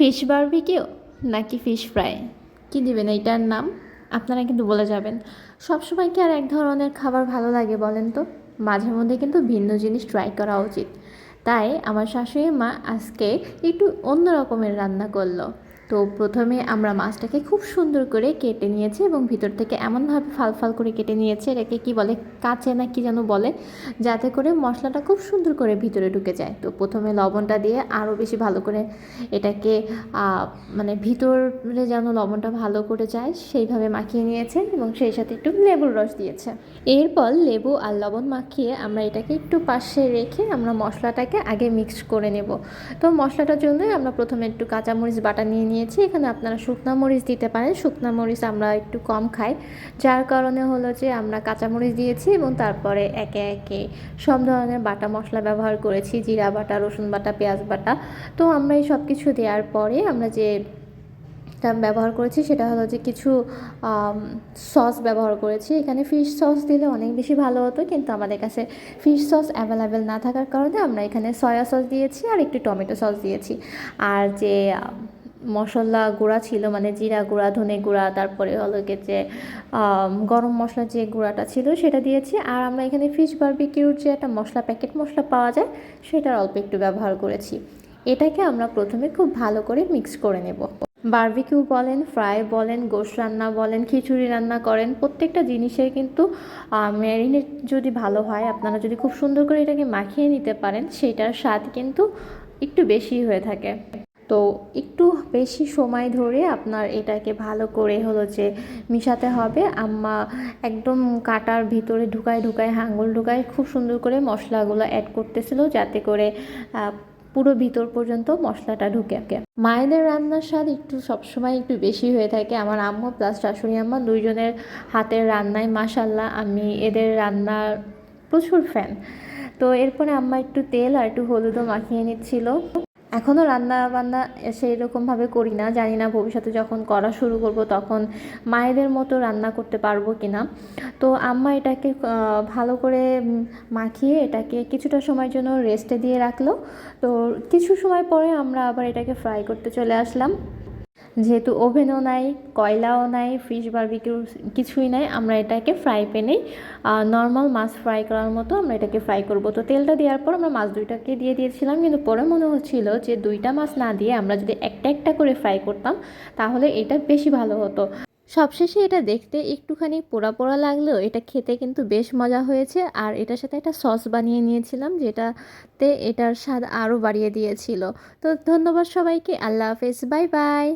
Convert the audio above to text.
Fish barbecue নাকি fish fry? কী দিবেন এইটার নাম? আপনারা কিন্তু বলে যাবেন। সবসময় কি আর এক ধরনের খাবার ভালো লাগে বলেন তো? মাঝে মধ্যে কিন্তু ভিন্ন জিনিস ট্রাই করা উচিত। তাই আমার শাশুড়ি মা আজকে একটু অন্য রকমের রান্না করল। তো প্রথমে আমরা মাছটাকে খুব সুন্দর করে কেটে নিয়েছি এবং ভিতর থেকে এমনভাবে ফাল ফাল করে কেটে নিয়েছে, এটাকে কি বলে, কাঁচে না কি যেন বলে, যাতে করে মশলাটা খুব সুন্দর করে ভিতরে ঢুকে যায়। তো প্রথমে লবণটা দিয়ে আরও বেশি ভালো করে এটাকে মানে ভিতরে যেন লবণটা ভালো করে যায়, সেইভাবে মাখিয়ে নিয়েছে এবং সেই সাথে একটু লেবুর রস দিয়েছে। এরপর লেবু আর লবণ মাখিয়ে আমরা এটাকে একটু পাশে রেখে আমরা মশলাটাকে আগে মিক্স করে নেব। তো মশলাটার জন্যই আমরা প্রথমে একটু কাঁচামরিচ বাটা নিয়ে নিয়ে নিয়েছি এখানে আপনারা শুকনা মরিচ দিতে পারেন। শুকনা মরিচ আমরা একটু কম খাই। যার কারণে হলো যে আমরা কাঁচামরিচ দিয়েছি এবং তারপরে একে একে সব ধরনের বাটা মশলা ব্যবহার করেছি। জিরা বাটা, রসুন বাটা, পেঁয়াজ বাটা। তো আমরা এই সব কিছু দেওয়ার পরে আমরা যে ব্যবহার করেছি সেটা হলো যে কিছু সস ব্যবহার করেছি। এখানে ফিশ সস দিলে অনেক বেশি ভালো হতো। কিন্তু আমাদের কাছে ফিশ সস অ্যাভেলেবেল না থাকার কারণে আমরা এখানে সয়া সস দিয়েছি আর একটু টমেটো সস দিয়েছি। আর যে মশলা গুঁড়া ছিল মানে জিরা গুঁড়া, ধনে গুঁড়া, তারপরে হলো যে গরম মশলা যে গুঁড়াটা ছিল সেটা দিয়েছি। আর আমরা এখানে ফিশ বারবিকিউর যে একটা মশলা প্যাকেট মশলা পাওয়া যায়, সেটার অল্প একটু ব্যবহার করেছি। এটাকে আমরা প্রথমে খুব ভালো করে মিক্স করে নেব। বারবিকিউ বলেন ফ্রাই বলেন, গোশ রান্না বলেন, খিচুড়ি রান্না করেন, প্রত্যেকটা জিনিসের কিন্তু ম্যারিনেট যদি ভালো হয়, আপনারা যদি খুব সুন্দর করে এটাকে মাখিয়ে নিতে পারেন, সেটার স্বাদ কিন্তু একটু বেশি হয়ে থাকে। তো একটু বেশি সময় ধরে আপনার এটাকে ভালো করে হলো যে মিশাতে হবে। আম্মা একদম কাটার ভিতরে ঢুকায় ঢুকায় হাঙ্গল ঢুকায় খুব সুন্দর করে মশলাগুলো অ্যাড করতেছিল যাতে করে পুরো ভিতর পর্যন্ত মশলাটা ঢুকে মায়েদের রান্নার স্বাদ একটু সবসময় একটু বেশি হয়ে থাকে। আমার আম্মু প্লাস শাশুড়ি আম্মা দুইজনের হাতের রান্নায় মাসাল্লাহ আমি এদের রান্নার প্রচুর ফ্যান তো এরপরে আম্মা একটু তেল আর একটু হলুদও মাখিয়ে নিচ্ছিল। এখনও রান্না বান্না সেই রকমভাবে করি না, জানি না ভবিষ্যতে যখন করা শুরু করব তখন মায়েদের মতো রান্না করতে পারব কি না তো আম্মা এটাকে ভালো করে মাখিয়ে এটাকে কিছুটা সময়ের জন্য রেস্টে দিয়ে রাখল। তো কিছু সময় পরে আমরা আবার এটাকে ফ্রাই করতে চলে আসলাম। যেহেতু ওভেনও নাই, কয়লাও নাই, ফিশ বারবিকিউ কিছুই নাই, আমরা এটাকে ফ্রাই প্যানেই নর্মাল মাছ ফ্রাই করার মতো আমরা এটাকে ফ্রাই করব। তো তেলটা দেওয়ার পর আমরা মাছ দুইটাকে দিয়ে দিয়েছিলাম, কিন্তু পরে মনে হচ্ছিল যে দুইটা মাছ না দিয়ে আমরা যদি একটা একটা করে ফ্রাই করতাম, তাহলে এটা বেশি ভালো হতো। সবশেষে এটা দেখতে একটুখানি পোড়া পোড়া লাগলেও এটা খেতে কিন্তু বেশ মজা হয়েছে, আর এটার সাথে একটা সস বানিয়ে নিয়েছিলাম, যেটাতে এটার স্বাদ আরও বাড়িয়ে দিয়েছিল। তো ধন্যবাদ সবাইকে, আল্লাহ হাফেজ, বাই বাই।